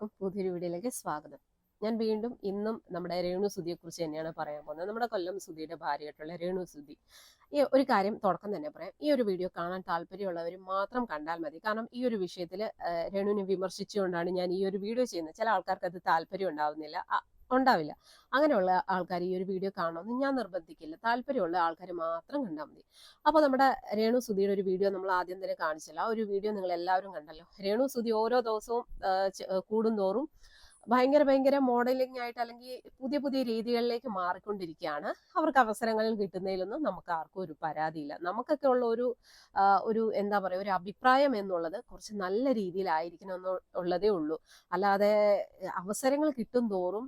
എല്ലാവർക്കും പുതിയൊരു വീഡിയോയിലേക്ക് സ്വാഗതം. ഞാൻ വീണ്ടും ഇന്നും നമ്മുടെ രേണു സുധിയെ കുറിച്ച് തന്നെയാണ് പറയാൻ പോകുന്നത്. നമ്മുടെ കൊല്ലം സുധിയുടെ ഭാര്യയായിട്ടുള്ള രേണു സുധി. ഈ ഒരു കാര്യം തുടക്കം തന്നെ പറയാം. ഈ ഒരു വീഡിയോ കാണാൻ താല്പര്യമുള്ളവർ മാത്രം കണ്ടാൽ മതി. കാരണം ഈ ഒരു വിഷയത്തിൽ രേണുവിനെ വിമർശിച്ചുകൊണ്ടാണ് ഞാൻ ഈ ഒരു വീഡിയോ ചെയ്യുന്നത്. ചില ആൾക്കാർക്ക് അത് താല്പര്യം ഉണ്ടാവുന്നില്ല. ഉണ്ടാവില്ല. അങ്ങനെയുള്ള ആൾക്കാർ ഈ ഒരു വീഡിയോ കാണണമെന്ന് ഞാൻ നിർബന്ധിക്കില്ല. താല്പര്യമുള്ള ആൾക്കാർ മാത്രം കണ്ടാൽ മതി. അപ്പോൾ നമ്മുടെ രേണു സുധിയുടെ ഒരു വീഡിയോ നമ്മൾ ആദ്യം തന്നെ കാണിച്ചില്ല. ആ ഒരു വീഡിയോ നിങ്ങൾ എല്ലാവരും കണ്ടല്ലോ. രേണു സുധി ഓരോ ദിവസവും കൂടുന്തോറും ഭയങ്കര ഭയങ്കര മോഡലിംഗ് ആയിട്ട് അല്ലെങ്കിൽ പുതിയ പുതിയ രീതികളിലേക്ക് മാറിക്കൊണ്ടിരിക്കുകയാണ്. അവർക്ക് അവസരങ്ങൾ കിട്ടുന്നതിലൊന്നും നമുക്ക് ആർക്കും ഒരു പരാതിയില്ല. നമുക്കൊക്കെ ഉള്ള ഒരു ഒരു എന്താ പറയുക ഒരു അഭിപ്രായം എന്നുള്ളത് കുറച്ച് നല്ല രീതിയിലായിരിക്കണം എന്ന് ഉള്ളതേ ഉള്ളൂ. അല്ലാതെ അവസരങ്ങൾ കിട്ടും തോറും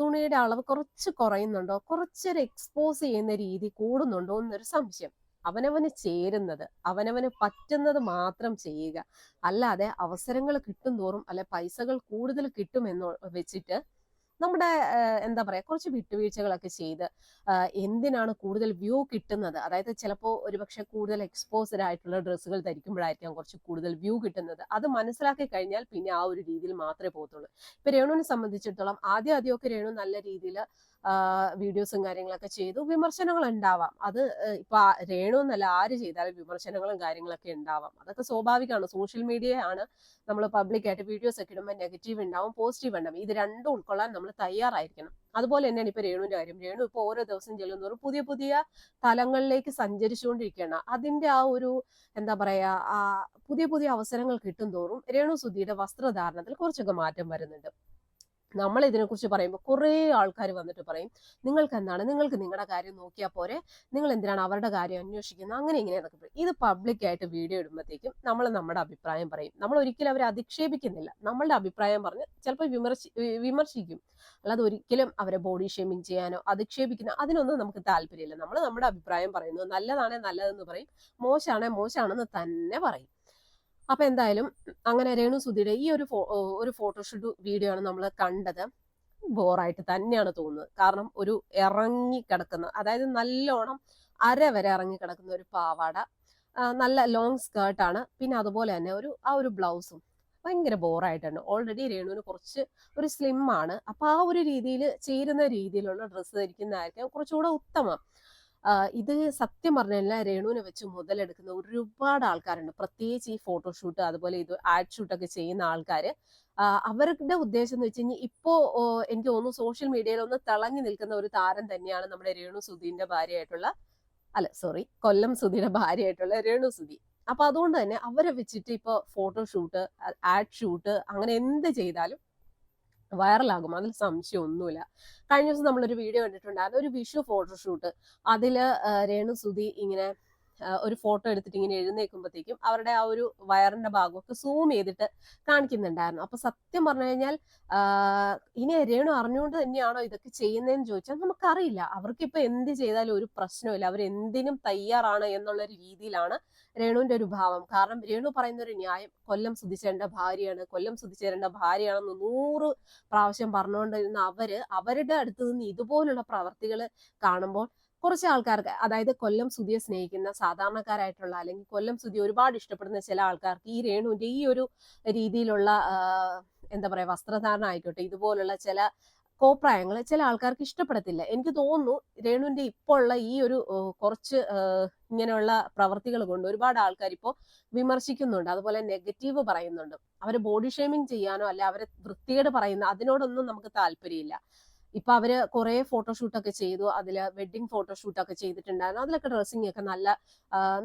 തുണിയുടെ അളവ് കുറച്ച് കുറയുന്നുണ്ടോ? കുറച്ചൊരു എക്സ്പോസ് ചെയ്യുന്ന രീതി കൂടുന്നുണ്ടോ എന്നൊരു സംശയം. അവനവന് ചേരുന്നത് അവനവന് പറ്റുന്നത് മാത്രം ചെയ്യുക. അല്ലാതെ അവസരങ്ങൾ കിട്ടും തോറും അല്ലെ പൈസകൾ കൂടുതൽ കിട്ടുമെന്ന് വെച്ചിട്ട് നമ്മുടെ എന്താ പറയാ കുറച്ച് വിട്ടുവീഴ്ചകളൊക്കെ ചെയ്ത് എന്തിനാണ് കൂടുതൽ വ്യൂ കിട്ടുന്നത്? അതായത് ചിലപ്പോൾ ഒരുപക്ഷെ കൂടുതൽ എക്സ്പോസ്ഡ് ആയിട്ടുള്ള ഡ്രസ്സുകൾ ധരിക്കുമ്പോഴായിരിക്കാം കുറച്ച് കൂടുതൽ വ്യൂ കിട്ടുന്നത്. അത് മനസ്സിലാക്കി കഴിഞ്ഞാൽ പിന്നെ ആ ഒരു രീതിയിൽ മാത്രമേ പോകത്തുള്ളൂ. ഇപ്പൊ രേണുവിനെ സംബന്ധിച്ചിടത്തോളം ആദ്യം ആദ്യമൊക്കെ രേണു നല്ല രീതിയിൽ വീഡിയോസും കാര്യങ്ങളൊക്കെ ചെയ്തു. വിമർശനങ്ങൾ ഉണ്ടാവാം അത് ഇപ്പൊ രേണു എന്നല്ല ആര് ചെയ്താലും വിമർശനങ്ങളും കാര്യങ്ങളൊക്കെ ഉണ്ടാവാം. അതൊക്കെ സ്വാഭാവികമാണ്. സോഷ്യൽ മീഡിയയാണ് നമ്മൾ പബ്ലിക്കായിട്ട് വീഡിയോസ് ഒക്കെ ഇടുമ്പോൾ നെഗറ്റീവ് ഉണ്ടാവും പോസിറ്റീവ് ഉണ്ടാവും. ഇത് രണ്ടും ഉൾക്കൊള്ളാൻ നമ്മൾ തയ്യാറായിരിക്കണം. അതുപോലെ തന്നെയാണ് ഇപ്പൊ രേണുവിന്റെ കാര്യം. രേണു ഇപ്പൊ ഓരോ ദിവസം ചെല്ലുന്നതോറും പുതിയ പുതിയ തലങ്ങളിലേക്ക് സഞ്ചരിച്ചുകൊണ്ടിരിക്കുകയാണ്. അതിന്റെ ആ ഒരു എന്താ പറയാ ആ പുതിയ പുതിയ അവസരങ്ങൾ കിട്ടും തോറും രേണു സുധിയുടെ വസ്ത്രധാരണത്തിൽ കുറച്ചൊക്കെ മാറ്റം വരുന്നുണ്ട്. നമ്മൾ ഇതിനെക്കുറിച്ച് പറയുമ്പോൾ കുറേ ആൾക്കാർ വന്നിട്ട് പറയും നിങ്ങൾക്ക് എന്താണ് നിങ്ങൾക്ക് നിങ്ങളുടെ കാര്യം നോക്കിയാൽ പോരെ. നിങ്ങൾ എന്തിനാണ് അവരുടെ കാര്യം അന്വേഷിക്കുന്നത്? അങ്ങനെ ഇങ്ങനെയൊക്കെ പറയും. ഇത് പബ്ലിക്കായിട്ട് വീഡിയോ ഇടുമ്പോഴത്തേക്കും നമ്മൾ നമ്മുടെ അഭിപ്രായം പറയും. നമ്മൾ ഒരിക്കലും അവരെ അധിക്ഷേപിക്കുന്നില്ല. നമ്മളുടെ അഭിപ്രായം പറഞ്ഞ് ചിലപ്പോൾ വിമർശി വിമർശിക്കും. അല്ലാതെ ഒരിക്കലും അവരെ ബോഡി ഷേമിങ് ചെയ്യാനോ അധിക്ഷേപിക്കുന്ന അതിനൊന്നും നമുക്ക് താല്പര്യമില്ല. നമ്മൾ നമ്മുടെ അഭിപ്രായം പറയുന്നു നല്ലതാണേ നല്ലതെന്ന് പറയും. മോശമാണേ മോശമാണെന്ന് തന്നെ പറയും. അപ്പൊ എന്തായാലും അങ്ങനെ രേണു സുധിയുടെ ഈ ഒരു ഫോ- ഒരു ഫോട്ടോഷൂട്ട് വീഡിയോ ആണ് നമ്മൾ കണ്ടത്. ബോറായിട്ട് തന്നെയാണ് തോന്നുന്നത്. കാരണം ഒരു ഇറങ്ങി കിടക്കുന്ന അതായത് നല്ലോണം അര വരെ ഇറങ്ങി കിടക്കുന്ന ഒരു പാവാട നല്ല ലോങ് സ്കേർട്ടാണ് പിന്നെ അതുപോലെ തന്നെ ഒരു ആ ഒരു ബ്ലൗസും ഭയങ്കര ബോറായിട്ടുണ്ട് ഓൾറെഡി രേണുവിന് കുറച്ച് ഒരു സ്ലിം ആണ്. അപ്പൊ ആ ഒരു രീതിയിൽ ചേരുന്ന രീതിയിലുള്ള ഡ്രസ്സ് ധരിക്കുന്നതായിരിക്കും കുറച്ചുകൂടെ ഉത്തമം. ഇത് സത്യം പറഞ്ഞു കഴിഞ്ഞാൽ രേണുവിനെ വെച്ച് മുതലെടുക്കുന്ന ഒരുപാട് ആൾക്കാരുണ്ട്. പ്രത്യേകിച്ച് ഈ ഫോട്ടോഷൂട്ട് അതുപോലെ ഇത് ആഡ് ഷൂട്ടൊക്കെ ചെയ്യുന്ന ആൾക്കാർ അവരുടെ ഉദ്ദേശം എന്ന് വെച്ച് കഴിഞ്ഞാൽ ഇപ്പോ ഓ, എനിക്ക് തോന്നുന്നു സോഷ്യൽ മീഡിയയിൽ ഒന്ന് തിളങ്ങി നിൽക്കുന്ന ഒരു താരം തന്നെയാണ് നമ്മുടെ രേണു സുധീന്റെ ഭാര്യയായിട്ടുള്ള അല്ല സോറി കൊല്ലം സുധിയുടെ ഭാര്യയായിട്ടുള്ള രേണു സുധി. അപ്പൊ അതുകൊണ്ട് തന്നെ അവരെ വെച്ചിട്ട് ഇപ്പൊ ഫോട്ടോഷൂട്ട് ആഡ് ഷൂട്ട് അങ്ങനെ എന്ത് ചെയ്താലും വൈറലാകും. അതിൽ സംശയം ഒന്നുമില്ല കഴിഞ്ഞ ദിവസം നമ്മളൊരു വീഡിയോ കണ്ടിട്ടുണ്ടായിരുന്നു. ഒരു വിഷു ഫോട്ടോഷൂട്ട് അതിൽ രേണു സുധി ഇങ്ങനെ ഒരു ഫോട്ടോ എടുത്തിട്ട് ഇങ്ങനെ എഴുന്നേൽക്കുമ്പോഴത്തേക്കും അവരുടെ ആ ഒരു വയറിന്റെ ഭാഗമൊക്കെ സൂം ചെയ്തിട്ട് കാണിക്കുന്നുണ്ടായിരുന്നു. അപ്പൊ സത്യം പറഞ്ഞു കഴിഞ്ഞാൽ ഇനി രേണു അറിഞ്ഞുകൊണ്ട് തന്നെയാണോ ഇതൊക്കെ ചെയ്യുന്നതെന്ന് ചോദിച്ചാൽ നമുക്കറിയില്ല. അവർക്കിപ്പോ എന്ത് ചെയ്താലും ഒരു പ്രശ്നമില്ല അവർ എന്തിനും തയ്യാറാണ് എന്നുള്ള ഒരു രീതിയിലാണ് രേണുവിന്റെ ഒരു ഭാവം. കാരണം രേണു പറയുന്ന ഒരു ന്യായം കൊല്ലം സുധിച്ചേരന്റെ ഭാര്യയാണ്. കൊല്ലം സുധിച്ചേരന്റെ ഭാര്യയാണെന്ന് നൂറ് പ്രാവശ്യം പറഞ്ഞുകൊണ്ടിരുന്ന അവർ അവരുടെ അടുത്ത് നിന്ന് ഇതുപോലുള്ള പ്രവർത്തികൾ കാണുമ്പോൾ കുറച്ച് ആൾക്കാർക്ക് അതായത് കൊല്ലം സുധിയെ സ്നേഹിക്കുന്ന സാധാരണക്കാരായിട്ടുള്ള അല്ലെങ്കിൽ കൊല്ലം സുധി ഒരുപാട് ഇഷ്ടപ്പെടുന്ന ചില ആൾക്കാർക്ക് ഈ രേണുവിന്റെ ഈ ഒരു രീതിയിലുള്ള എന്താ പറയാ വസ്ത്രധാരണ ആയിക്കോട്ടെ ഇതുപോലുള്ള ചില കോപ്രായങ്ങൾ ചില ആൾക്കാർക്ക് ഇഷ്ടപ്പെടത്തില്ല. എനിക്ക് തോന്നുന്നു രേണുവിന്റെ ഇപ്പോൾ ഉള്ള ഈ ഒരു കുറച്ച് ഇങ്ങനെയുള്ള പ്രവർത്തികൾ കൊണ്ട് ഒരുപാട് ആൾക്കാർ ഇപ്പോൾ വിമർശിക്കുന്നുണ്ട്. അതുപോലെ നെഗറ്റീവ് പറയുന്നുണ്ട്. അവരെ ബോഡി ഷേമിങ് ചെയ്യാനോ അല്ല അവരെ വൃത്തികേട് പറയുന്ന അതിനോടൊന്നും നമുക്ക് താല്പര്യമില്ല. ഇപ്പൊ അവർ കുറെ ഫോട്ടോഷൂട്ട് ഒക്കെ ചെയ്തു. അതിൽ വെഡിങ് ഫോട്ടോഷൂട്ട് ഒക്കെ ചെയ്തിട്ടുണ്ടായിരുന്നു. അതിലൊക്കെ ഡ്രസ്സിങ് ഒക്കെ നല്ല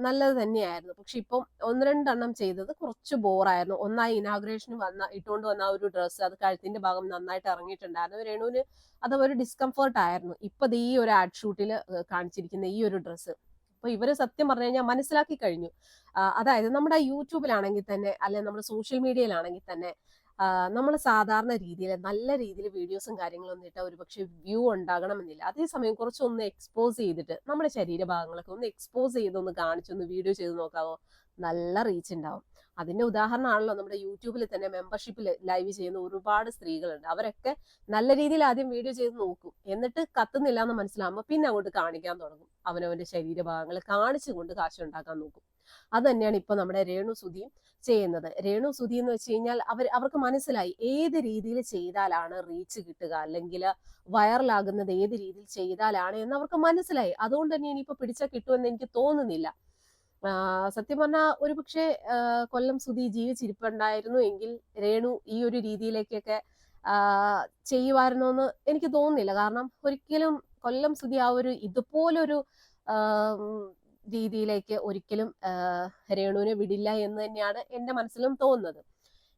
നല്ലത് തന്നെയായിരുന്നു. പക്ഷെ ഇപ്പം ഒന്ന് രണ്ടെണ്ണം ചെയ്തത് കുറച്ച് ബോറായിരുന്നു. ഒന്നായി ഇനാഗ്രേഷന് വന്ന ഇട്ടുകൊണ്ട് വന്ന ഒരു ഡ്രസ്സ് അത് കഴുത്തിന്റെ ഭാഗം നന്നായിട്ട് ഇറങ്ങിയിട്ടുണ്ടായിരുന്നു. രേണുവിന് അത് ഒരു ഡിസ്കംഫർട്ട് ആയിരുന്നു. ഇപ്പൊ ദേ ഈ ഒരു ആഡ് ഷൂട്ടിൽ കാണിച്ചിരിക്കുന്ന ഈ ഒരു ഡ്രസ്സ്. അപ്പൊ ഇവർ സത്യം പറഞ്ഞു കഴിഞ്ഞാൽ മനസ്സിലാക്കി കഴിഞ്ഞു. അതായത് നമ്മുടെ യൂട്യൂബിലാണെങ്കിൽ തന്നെ അല്ലെ നമ്മുടെ സോഷ്യൽ മീഡിയയിലാണെങ്കിൽ തന്നെ നമ്മൾ സാധാരണ രീതിയിൽ നല്ല രീതിയിൽ വീഡിയോസും കാര്യങ്ങളും ഒന്നിട്ട് ഒരുപക്ഷെ വ്യൂ ഉണ്ടാകണമെന്നില്ല. അതേസമയം കുറച്ചൊന്ന് എക്സ്പോസ് ചെയ്തിട്ട് നമ്മുടെ ശരീരഭാഗങ്ങളൊക്കെ ഒന്ന് എക്സ്പോസ് ചെയ്തൊന്ന് കാണിച്ചൊന്ന് വീഡിയോ ചെയ്ത് നോക്കാവോ? നല്ല റീച്ച് ഉണ്ടാവും. അതിന്റെ ഉദാഹരണമാണല്ലോ നമ്മുടെ യൂട്യൂബിൽ തന്നെ മെമ്പർഷിപ്പിൽ ലൈവ് ചെയ്യുന്ന ഒരുപാട് സ്ത്രീകളുണ്ട്. അവരൊക്കെ നല്ല രീതിയിൽ ആദ്യം വീഡിയോ ചെയ്ത് നോക്കും. എന്നിട്ട് കത്തുന്നില്ല എന്ന് മനസ്സിലാകുമ്പോൾ പിന്നെ അങ്ങോട്ട് കാണിക്കാൻ തുടങ്ങും. അവനവന്റെ ശരീരഭാഗങ്ങൾ കാണിച്ചുകൊണ്ട് കാശുണ്ടാക്കാൻ നോക്കും. അത് തന്നെയാണ് ഇപ്പൊ നമ്മുടെ രേണു സുധിയും ചെയ്യുന്നത്. രേണു സുധി എന്ന് വെച്ച് കഴിഞ്ഞാൽ അവർ അവർക്ക് മനസ്സിലായി ഏത് രീതിയിൽ ചെയ്താലാണ് റീച്ച് കിട്ടുക അല്ലെങ്കിൽ വൈറലാകുന്നത് ഏത് രീതിയിൽ ചെയ്താലാണ് എന്ന് അവർക്ക് മനസ്സിലായി. അതുകൊണ്ട് തന്നെ ഇനിയിപ്പോ പിടിച്ചാൽ കിട്ടുമെന്ന് എനിക്ക് തോന്നുന്നില്ല. സത്യം പറഞ്ഞാൽ ഒരു പക്ഷേ കൊല്ലം സുധി ജീവിച്ചിരിപ്പുണ്ടായിരുന്നു എങ്കിൽ രേണു ഈ ഒരു രീതിയിലേക്കൊക്കെ ചെയ്യുമായിരുന്നു എന്ന് എനിക്ക് തോന്നുന്നില്ല. കാരണം ഒരിക്കലും കൊല്ലം സുധി ആ ഒരു ഇതുപോലൊരു രീതിയിലേക്ക് ഒരിക്കലും രേണുവിനെ വിടില്ല എന്ന് തന്നെയാണ് എന്റെ മനസ്സിലും തോന്നുന്നത്.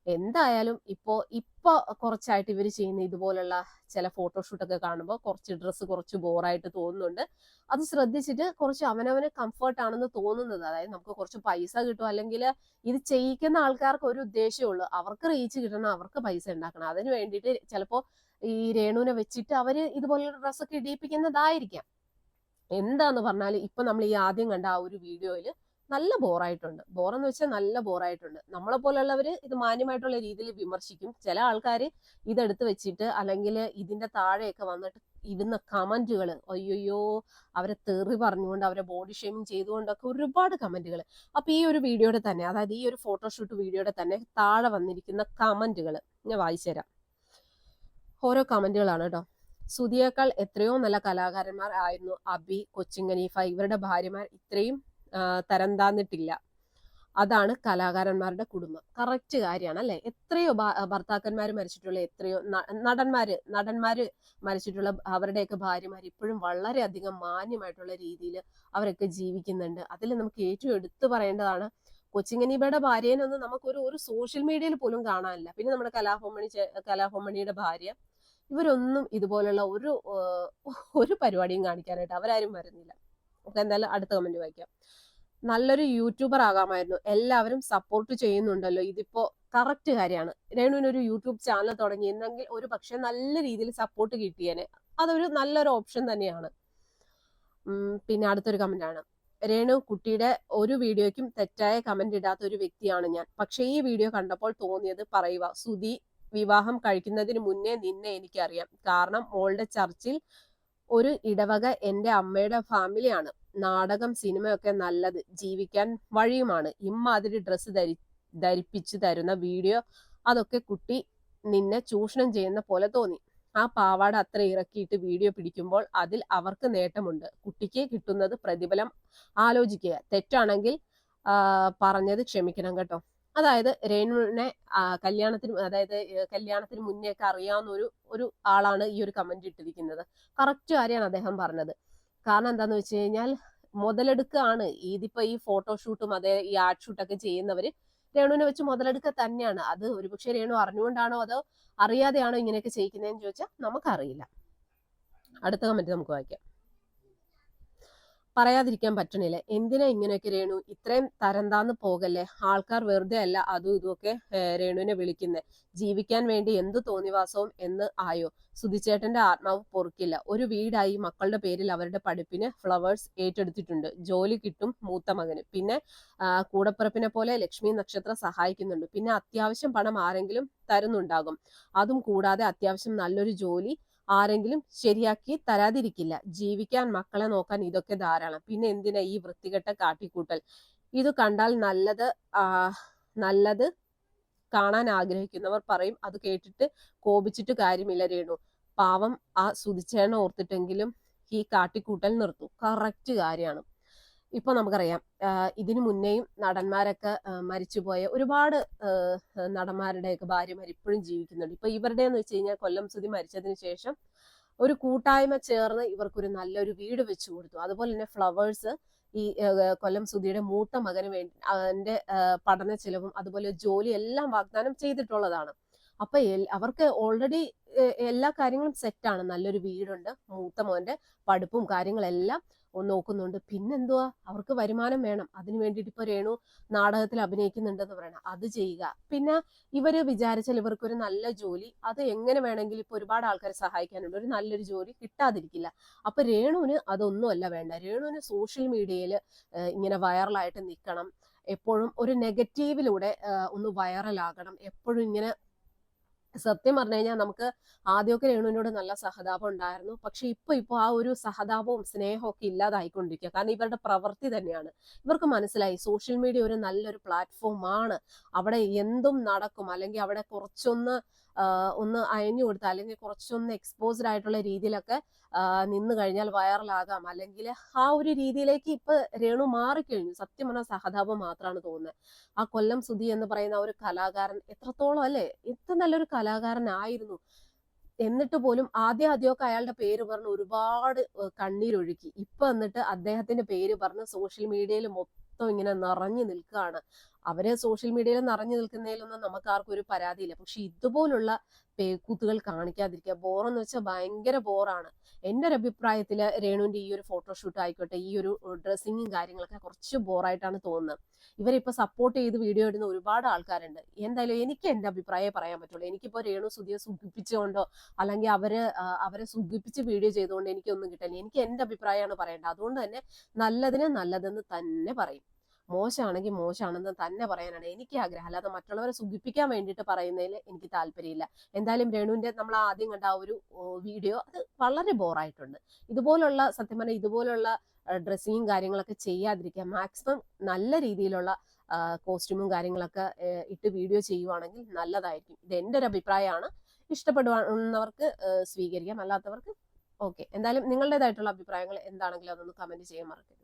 എന്തായാലും ഇപ്പോ ഇപ്പൊ കുറച്ചായിട്ട് ഇവർ ചെയ്യുന്ന ഇതുപോലുള്ള ചില ഫോട്ടോഷൂട്ടൊക്കെ കാണുമ്പോൾ കുറച്ച് ഡ്രസ്സ് കുറച്ച് ബോറായിട്ട് തോന്നുന്നുണ്ട്. അത് ശ്രദ്ധിച്ചിട്ട് കുറച്ച് അവനവന് കംഫർട്ട് ആണെന്ന് തോന്നുന്നത്. അതായത് നമുക്ക് കുറച്ച് പൈസ കിട്ടും അല്ലെങ്കിൽ ഇത് ചെയ്യിക്കുന്ന ആൾക്കാർക്ക് ഒരു ഉദ്ദേശമുള്ളൂ അവർക്ക് റീച്ച് കിട്ടണം അവർക്ക് പൈസ ഉണ്ടാക്കണം. അതിന് വേണ്ടിയിട്ട് ചിലപ്പോൾ ഈ രേണുവിനെ വെച്ചിട്ട് അവർ ഇതുപോലുള്ള ഡ്രസ്സൊക്കെ ഇടിയിപ്പിക്കുന്നതായിരിക്കാം. എന്താന്ന് പറഞ്ഞാൽ ഇപ്പൊ നമ്മൾ ഈ ആദ്യം കണ്ട ആ ഒരു വീഡിയോയിൽ നല്ല ബോറായിട്ടുണ്ട്. ബോറെന്ന് വെച്ചാൽ നല്ല ബോറായിട്ടുണ്ട്. നമ്മളെ പോലുള്ളവർ ഇത് മാന്യമായിട്ടുള്ള രീതിയിൽ വിമർശിക്കും. ചില ആൾക്കാർ ഇതെടുത്ത് വെച്ചിട്ട് അല്ലെങ്കിൽ ഇതിന്റെ താഴെയൊക്കെ വന്നിട്ട് ഇടുന്ന കമന്റുകൾ അയ്യോയ്യോ അവരെ തെറി പറഞ്ഞുകൊണ്ട് അവരെ ബോഡി ഷേമിങ് ചെയ്തുകൊണ്ടൊക്കെ ഒരുപാട് കമന്റുകൾ അപ്പൊ ഈ ഒരു വീഡിയോയുടെ തന്നെ അതായത് ഈ ഒരു ഫോട്ടോഷൂട്ട് വീഡിയോയുടെ തന്നെ താഴെ വന്നിരിക്കുന്ന കമന്റുകൾ ഞാൻ വായിച്ചു തരാം. ഓരോ കമന്റുകളാണ് കേട്ടോ. സുധിയേക്കാൾ എത്രയോ നല്ല കലാകാരന്മാർ ആയിരുന്നു അബി കൊച്ചിങ്ങനീഫ ഇവരുടെ ഭാര്യമാർ ഇത്രയും തരം താന്നിട്ടില്ല. അതാണ് കലാകാരന്മാരുടെ കുടുംബം. കറക്റ്റ് കാര്യമാണ് അല്ലെ? എത്രയോ ഭർത്താക്കന്മാർ മരിച്ചിട്ടുള്ള എത്രയോ നടന്മാര് നടന്മാര് മരിച്ചിട്ടുള്ള അവരുടെയൊക്കെ ഭാര്യമാർ ഇപ്പോഴും വളരെയധികം മാന്യമായിട്ടുള്ള രീതിയിൽ അവരൊക്കെ ജീവിക്കുന്നുണ്ട്. അതിൽ നമുക്ക് ഏറ്റവും എടുത്തു പറയേണ്ടതാണ് കൊച്ചിങ്ങനീബയുടെ ഭാര്യേനൊന്നും നമുക്കൊരു ഒരു സോഷ്യൽ മീഡിയയിൽ പോലും കാണാനില്ല. പിന്നെ നമ്മുടെ കലാഭവമണി കലാഭവമണിയുടെ ഭാര്യ ഇവരൊന്നും ഇതുപോലുള്ള ഒരു ഒരു പരിപാടിയും കാണിക്കാനായിട്ട് അവരാരും വരുന്നില്ല. നമുക്ക് എന്തായാലും അടുത്ത കമന്റ് വായിക്കാം. നല്ലൊരു യൂട്യൂബർ ആകാമായിരുന്നു. എല്ലാവരും സപ്പോർട്ട് ചെയ്യുന്നുണ്ടല്ലോ. ഇതിപ്പോ കറക്റ്റ് കാര്യമാണ് രേണുവിന് ഒരു യൂട്യൂബ് ചാനൽ തുടങ്ങിയിരുന്നെങ്കിൽ ഒരു പക്ഷെ നല്ല രീതിയിൽ സപ്പോർട്ട് കിട്ടിയേനെ. അതൊരു നല്ലൊരു ഓപ്ഷൻ തന്നെയാണ്. പിന്നെ അടുത്തൊരു കമന്റ് ആണ്. രേണു കുട്ടിയുടെ ഒരു വീഡിയോയ്ക്കും തെറ്റായ കമന്റ് ഇടാത്ത ഒരു വ്യക്തിയാണ് ഞാൻ. പക്ഷേ ഈ വീഡിയോ കണ്ടപ്പോൾ തോന്നിയത് പറയുക സുധി വിവാഹം കഴിക്കുന്നതിന് മുന്നേ നിന്നെ എനിക്കറിയാം. കാരണം മോളുടെ ചർച്ചിൽ ഒരു ഇടവക എന്റെ അമ്മയുടെ ഫാമിലിയാണ് നാടകം സിനിമയൊക്കെ നല്ലത്. ജീവിക്കാൻ വഴിയുമാണ്. ഇമ്മാതിരി ഡ്രസ്സ് ധരി ധരിപ്പിച്ചു തരുന്ന വീഡിയോ അതൊക്കെ കുട്ടി നിന്നെ ചൂഷണം ചെയ്യുന്ന പോലെ തോന്നി. ആ പാവാട അത്ര ഇറക്കിയിട്ട് വീഡിയോ പിടിക്കുമ്പോൾ അതിൽ അവർക്ക് നേട്ടമുണ്ട്. കുട്ടിക്ക് കിട്ടുന്നത് പ്രതിഫലം ആലോചിക്കുക. തെറ്റാണെങ്കിൽ പറഞ്ഞത് ക്ഷമിക്കണം കേട്ടോ. അതായത് രേണുവിനെ കല്യാണത്തിന് അതായത് കല്യാണത്തിന് മുന്നേ ഒക്കെ അറിയാവുന്ന ഒരു ഒരു ആളാണ് ഈ ഒരു കമന്റ് ഇട്ടിരിക്കുന്നത്. കറക്റ്റ് കാര്യമാണ് അദ്ദേഹം പറഞ്ഞത്. കാരണം എന്താന്ന് വെച്ച് കഴിഞ്ഞാൽ മുതലെടുക്കാണ്. ഇതിപ്പോ ഈ ഫോട്ടോഷൂട്ടും അതേ ഈ ആർട്ട് ഷൂട്ടൊക്കെ ചെയ്യുന്നവര് രേണുവിനെ വെച്ച് മുതലെടുക്ക തന്നെയാണ്. അത് ഒരുപക്ഷെ രേണു അറിഞ്ഞുകൊണ്ടാണോ അതോ അറിയാതെയാണോ ഇങ്ങനെയൊക്കെ ചെയ്യിക്കുന്നതെന്ന് ചോദിച്ചാൽ നമുക്കറിയില്ല. അടുത്ത കമന്റ് നമുക്ക് വായിക്കാം. പറയാതിരിക്കാൻ പറ്റണില്ല. എന്തിനാ ഇങ്ങനെയൊക്കെ രേണു? ഇത്രയും തരംതാന്ന് പോകല്ലേ? ആൾക്കാർ വെറുതെ അല്ല അതും ഇതുമൊക്കെ രേണുവിനെ വിളിക്കുന്നത് ജീവിക്കാൻ വേണ്ടി എന്ത് തോന്നിവാസവും എന്ന് ആയോ? സുധിച്ചേട്ടന്റെ ആത്മാവ് പൊറുക്കില്ല. ഒരു വീടായി മക്കളുടെ പേരിൽ അവരുടെ പഠിപ്പിന് ഫ്ലവേഴ്സ് ഏറ്റെടുത്തിട്ടുണ്ട്. ജോലി കിട്ടും മൂത്ത മകന്. പിന്നെ കൂടപ്പിറപ്പിനെ പോലെ ലക്ഷ്മി നക്ഷത്രം സഹായിക്കുന്നുണ്ട്. പിന്നെ അത്യാവശ്യം പണം ആരെങ്കിലും തരുന്നുണ്ടാകും. അതും കൂടാതെ അത്യാവശ്യം നല്ലൊരു ജോലി ആരെങ്കിലും ശരിയാക്കി തരാതിരിക്കില്ല. ജീവിക്കാൻ മക്കളെ നോക്കാൻ ഇതൊക്കെ ധാരാളം. പിന്നെ എന്തിനാ ഈ വൃത്തികെട്ട കാട്ടിക്കൂട്ടൽ? ഇത് കണ്ടാൽ നല്ലത് നല്ലത് കാണാൻ ആഗ്രഹിക്കുന്നവർ പറയും. അത് കേട്ടിട്ട് കോപിച്ചിട്ട് കാര്യമില്ല രേണു. പാവം ആ സുതിച്ചേണ ഓർത്തിട്ടെങ്കിലും ഈ കാട്ടിക്കൂട്ടൽ നിർത്തും. കറക്റ്റ് കാര്യമാണ്. ഇപ്പൊ നമുക്കറിയാം. ഇതിനു മുന്നേയും നടന്മാരൊക്കെ മരിച്ചുപോയ ഒരുപാട് നടന്മാരുടെയൊക്കെ ഭാര്യമാർ ഇപ്പോഴും ജീവിക്കുന്നുണ്ട്. ഇപ്പൊ ഇവരുടെ എന്ന് വെച്ച് കഴിഞ്ഞാൽ കൊല്ലം സുതി മരിച്ചതിന് ശേഷം ഒരു കൂട്ടായ്മ ചേർന്ന് ഇവർക്കൊരു നല്ലൊരു വീട് വെച്ചു കൊടുത്തു. അതുപോലെ തന്നെ ഫ്ലവേഴ്സ് ഈ കൊല്ലം സുധിയുടെ മൂത്ത മകന് വേണ്ടി അവന്റെ പഠന ചെലവും അതുപോലെ ജോലി എല്ലാം വാഗ്ദാനം ചെയ്തിട്ടുള്ളതാണ്. അപ്പൊ അവർക്ക് ഓൾറെഡി എല്ലാ കാര്യങ്ങളും സെറ്റാണ്. നല്ലൊരു വീടുണ്ട് മൂത്ത മോന്റെ പഠിപ്പും കാര്യങ്ങളെല്ലാം. നോക്കുന്നുണ്ട്. പിന്നെന്തുവാ? അവർക്ക് വരുമാനം വേണം. അതിനു വേണ്ടിയിട്ട് ഇപ്പൊ രേണു നാടകത്തിൽ അഭിനയിക്കുന്നുണ്ടെന്ന് പറയണം. അത് ചെയ്യുക. പിന്നെ ഇവർ വിചാരിച്ചാൽ ഇവർക്ക് ഒരു നല്ല ജോലി. അത് എങ്ങനെ വേണമെങ്കിലും ഇപ്പൊ ഒരുപാട് ആൾക്കാരെ സഹായിക്കാനുണ്ട്. ഒരു നല്ലൊരു ജോലി കിട്ടാതിരിക്കില്ല. അപ്പൊ രേണുവിന് അതൊന്നുമല്ല വേണ്ട. രേണുവിന് സോഷ്യൽ മീഡിയയിൽ ഇങ്ങനെ വൈറലായിട്ട് നിൽക്കണം എപ്പോഴും ഒരു നെഗറ്റീവിലൂടെ ഒന്ന് വൈറലാകണം. എപ്പോഴും ഇങ്ങനെ സത്യം പറഞ്ഞു കഴിഞ്ഞാൽ നമുക്ക് ആദ്യമൊക്കെ രേണുവിനോട് നല്ല സഹതാപം ഉണ്ടായിരുന്നു. പക്ഷെ ഇപ്പൊ ഇപ്പൊ ആ ഒരു സഹതാപവും സ്നേഹവും ഒക്കെ ഇല്ലാതായിക്കൊണ്ടിരിക്കുക. കാരണം ഇവരുടെ പ്രവൃത്തി തന്നെയാണ്. ഇവർക്ക് മനസ്സിലായി സോഷ്യൽ മീഡിയ ഒരു നല്ലൊരു പ്ലാറ്റ്ഫോം ആണ് അവിടെ എന്തും നടക്കും. അല്ലെങ്കിൽ അവിടെ കുറച്ചൊന്ന് ഒന്ന് അയഞ്ഞു കൊടുത്താൽ അല്ലെങ്കിൽ കുറച്ചൊന്ന് എക്സ്പോസ്ഡ് ആയിട്ടുള്ള രീതിയിലൊക്കെ നിന്ന് കഴിഞ്ഞാൽ വൈറലാകാം അല്ലെങ്കിൽ ആ ഒരു രീതിയിലേക്ക് ഇപ്പൊ രേണു മാറിക്കഴിഞ്ഞു. സത്യം പറഞ്ഞാൽ സഹതാപം മാത്രമാണ് തോന്നുന്നത് ആ കൊല്ലം സുധി എന്ന് പറയുന്ന ഒരു കലാകാരൻ എത്രത്തോളം അല്ലേ? എത്ര നല്ലൊരു കലാകാരനായിരുന്നു. എന്നിട്ട് പോലും ആദ്യം ആദ്യമൊക്കെ അയാളുടെ പേര് പറഞ്ഞ് ഒരുപാട് കണ്ണീരൊഴുക്കി. ഇപ്പൊ എന്നിട്ട് അദ്ദേഹത്തിന്റെ പേര് പറഞ്ഞ് സോഷ്യൽ മീഡിയയിൽ മൊത്തം ഇങ്ങനെ നിറഞ്ഞു നിൽക്കുകയാണ്. അവർ സോഷ്യൽ മീഡിയയിൽ നിറഞ്ഞു നിൽക്കുന്നതിലൊന്നും നമുക്ക് ആർക്കും ഒരു പരാതിയില്ല. പക്ഷെ ഇതുപോലുള്ള പേക്കൂത്തുകൾ കാണിക്കാതിരിക്കുക ബോറെന്ന് വെച്ചാൽ ഭയങ്കര ബോറാണ്. എന്റെ ഒരു അഭിപ്രായത്തിൽ രേണുവിന്റെ ഈ ഒരു ഫോട്ടോഷൂട്ട് ആയിക്കോട്ടെ ഈ ഒരു ഡ്രസ്സിങ്ങും കാര്യങ്ങളൊക്കെ കുറച്ച് ബോറായിട്ടാണ് തോന്നുന്നത്. ഇവരിപ്പോൾ സപ്പോർട്ട് ചെയ്ത് വീഡിയോ ഇടുന്ന ഒരുപാട് ആൾക്കാരുണ്ട്. എന്തായാലും എനിക്ക് എന്റെ അഭിപ്രായമേ പറയാൻ പറ്റുള്ളൂ. എനിക്കിപ്പോ രേണു സുധിയെ സുഖിപ്പിച്ചുകൊണ്ടോ അല്ലെങ്കിൽ അവർ അവരെ സുഖിപ്പിച്ച് വീഡിയോ ചെയ്തുകൊണ്ട് എനിക്കൊന്നും കിട്ടില്ല എനിക്ക് എന്റെ അഭിപ്രായമാണ് പറയേണ്ടത്. അതുകൊണ്ട് തന്നെ നല്ലതിന് നല്ലതെന്ന് തന്നെ പറയും. മോശമാണെങ്കിൽ മോശമാണെന്ന് തന്നെ പറയാനാണ് എനിക്ക് ആഗ്രഹം. അല്ലാതെ മറ്റുള്ളവരെ സുഖിപ്പിക്കാൻ വേണ്ടിയിട്ട് പറയുന്നതിൽ എനിക്ക് താല്പര്യമില്ല. എന്തായാലും രേണുവിന്റെ നമ്മൾ ആദ്യം കണ്ട ആ ഒരു വീഡിയോ അത് വളരെ ബോറായിട്ടുണ്ട്. ഇതുപോലുള്ള സത്യം പറഞ്ഞാൽ ഇതുപോലുള്ള ഡ്രസ്സിങ്ങും കാര്യങ്ങളൊക്കെ ചെയ്യാതിരിക്കുക മാക്സിമം നല്ല രീതിയിലുള്ള കോസ്റ്റ്യൂമും കാര്യങ്ങളൊക്കെ ഇട്ട് വീഡിയോ ചെയ്യുവാണെങ്കിൽ നല്ലതായിരിക്കും. ഇത് എന്റെ ഒരു അഭിപ്രായമാണ്. ഇഷ്ടപ്പെടുന്നവർക്ക് സ്വീകരിക്കാം. അല്ലാത്തവർക്ക് ഓക്കെ. എന്തായാലും നിങ്ങളുടേതായിട്ടുള്ള അഭിപ്രായങ്ങൾ എന്താണെങ്കിലും അതൊന്ന് കമന്റ് ചെയ്യാൻ മറക്കരുത്.